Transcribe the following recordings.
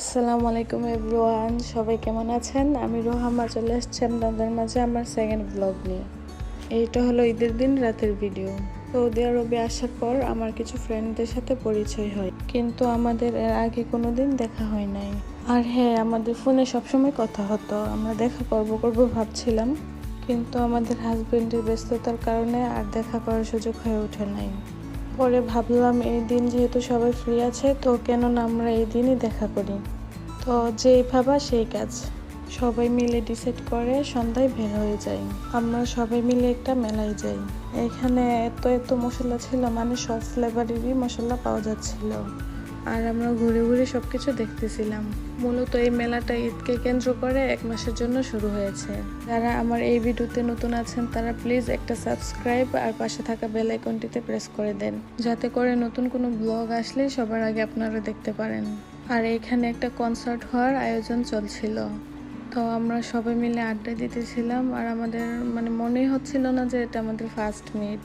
আসসালামু আলাইকুম এভরিওয়ান, সবাই কেমন আছেন? আমি রোহামা, চলে এসেছি আপনাদের মাঝে আমার সেকেন্ড ব্লগ নিয়ে। এইটা হলো ঈদের দিন, রাতের ভিডিও সৌদি আরবে আসার পর আমার কিছু ফ্রেন্ডদের সাথে পরিচয় হয়। কিন্তু আমাদের এর আগে কোনো দিন দেখা হয় নাই। আর হ্যাঁ আমাদের ফোনে সবসময় কথা হতো। আমরা দেখা করব করব ভাবছিলাম। কিন্তু আমাদের হাজব্যান্ডের ব্যস্ততার কারণে আর দেখা করার সুযোগ হয়ে ওঠে নাই। পরে ভাবলাম এই দিন যেহেতু সবাই ফ্রি আছে, তো কেন না আমরা এই দিনই দেখা করি। তো যেই ভাবা সেই কাজ। সবাই মিলে ডিসাইড করে সন্ধ্যায় বের হয়ে যাই। আমরা সবাই মিলে একটা মেলায় যাই। এখানে এত এত মশলা ছিল মানে সব ফ্লেভারেরই মশলা পাওয়া যাচ্ছিল। আর আমরা ঘুরে ঘুরে সব কিছু দেখতেছিলাম। মূলত এই মেলাটা ঈদকে কেন্দ্র করে এক মাসের জন্য শুরু হয়েছে। যারা আমার এই ভিডিওতে নতুন আছেন, তারা প্লিজ একটা সাবস্ক্রাইব আর পাশে থাকা বেল আইকনটিতে প্রেস করে দেন, যাতে করে নতুন কোনো ব্লগ আসলে সবার আগে আপনারা দেখতে পারেন। আর এখানে একটা কনসার্ট হওয়ার আয়োজন চলছিল। তো আমরা সবাই মিলে আড্ডা দিতেছিলাম আর আমাদের মানে মনেই হচ্ছিল না যে এটা আমাদের ফার্স্ট মিট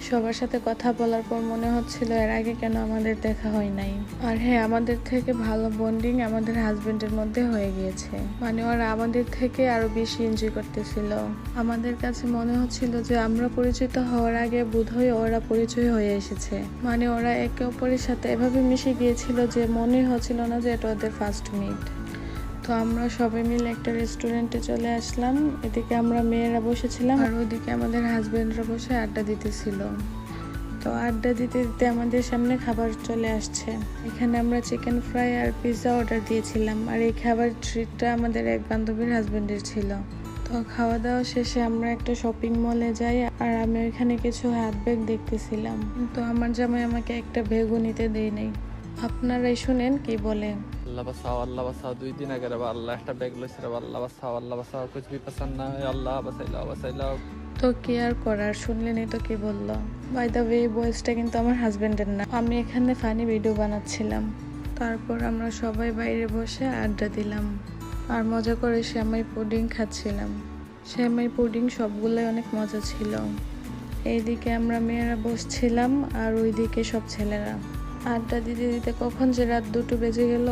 সবার সাথে কথা বলার পর মনে হচ্ছিল এর আগে কেন আমাদের দেখা হয় নাই। আর হ্যাঁ আমাদের থেকে ভালো বন্ডিং আমাদের হাজবেন্ডের মধ্যে হয়ে গিয়েছে। মানে ওরা আমাদের থেকে আরও বেশি এনজয় করতেছিল। আমাদের কাছে মনে হচ্ছিল যে আমরা পরিচিত হওয়ার আগে বোধহয় ওরা পরিচয় হয়ে এসেছে। মানে ওরা একে অপরের সাথে এভাবে মিশে গিয়েছিল যে মনে হচ্ছিল না যে এটা ওদের ফার্স্ট মিট তো আমরা সবাই মিলে একটা রেস্টুরেন্টে চলে আসলাম। এদিকে আমরা মেয়েরা বসেছিলাম আর ওদিকে আমাদের হাজবেন্ডরা বসে আড্ডা দিতেছিল। তো আড্ডা দিতে দিতে আমাদের সামনে খাবার চলে আসছে। এখানে আমরা চিকেন ফ্রাই আর পিৎজা অর্ডার দিয়েছিলাম আর এই খাবার ট্রিটটা আমাদের এক বান্ধবীর হাজবেন্ডের ছিল। তো খাওয়া দাওয়া শেষে আমরা একটা শপিং মলে যাই আর আমি ওইখানে কিছু হাত ব্যাগ দেখতেছিলাম। কিন্তু আমার জামাই আমাকে একটা ব্যাগও নিতে দেয় নাই আপনারাই শুনেন কি বলে। আল্লাহ বাসাও আল্লাহ বাসাও, দুই দিন আগে রে আল্লাহ একটা ব্যাগ লইছে রে আল্লাহ বাসাও আল্লাহ বাসাও, কিছু পছন্দ না আল্লাহ, বাসাইলাও বাসাইলাও। তো কি আর করার শুনলেনই তো কি বলল? বাই দ্য ওয়ে বয়েসটা কিন্তু আমার হাজব্যান্ডের না। আমি এখানে ফানি ভিডিও বানাচ্ছিলাম। তারপর আমরা সবাই বাইরে বসে আড্ডা দিলাম। আর মজা করে শ্যামাই পুডিং খাচ্ছিলাম। শ্যামাই পুডিং সবগুলোই অনেক মজা ছিল। এইদিকে আমরা মেয়েরা বসছিলাম, আর ওইদিকে সব ছেলেরা। আড্ডা দিতে দিতে কখন যে রাত দুটো বেজে গেল,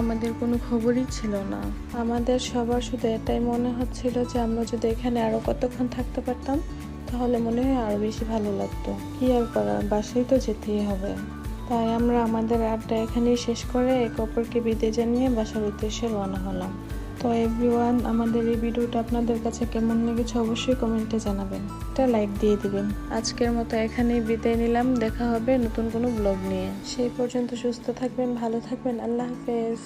আমাদের কোনো খবরই ছিল না। আমাদের সবার শুধু এটাই মনে হচ্ছিল যে আমরা যদি এখানে আরও কতক্ষণ থাকতে পারতাম, তাহলে মনে হয় আরও বেশি ভালো লাগতো। কি আর করার বাসায় তো যেতেই হবে। তাই আমরা আমাদের আড্ডা এখানেই শেষ করে এক অপরকে বিদায় জানিয়ে বাসার উদ্দেশ্যে রওনা হলাম। তো এভরিওয়ান আমাদের এই ভিডিওটা আপনাদের কাছে কেমন লেগেছে অবশ্যই কমেন্টে জানাবেন। একটা লাইক দিয়ে দিবেন। আজকের মতো এখানেই বিদায় নিলাম। দেখা হবে নতুন কোনো ব্লগ নিয়ে। সেই পর্যন্ত সুস্থ থাকবেন ভালো থাকবেন। আল্লাহ হাফেজ।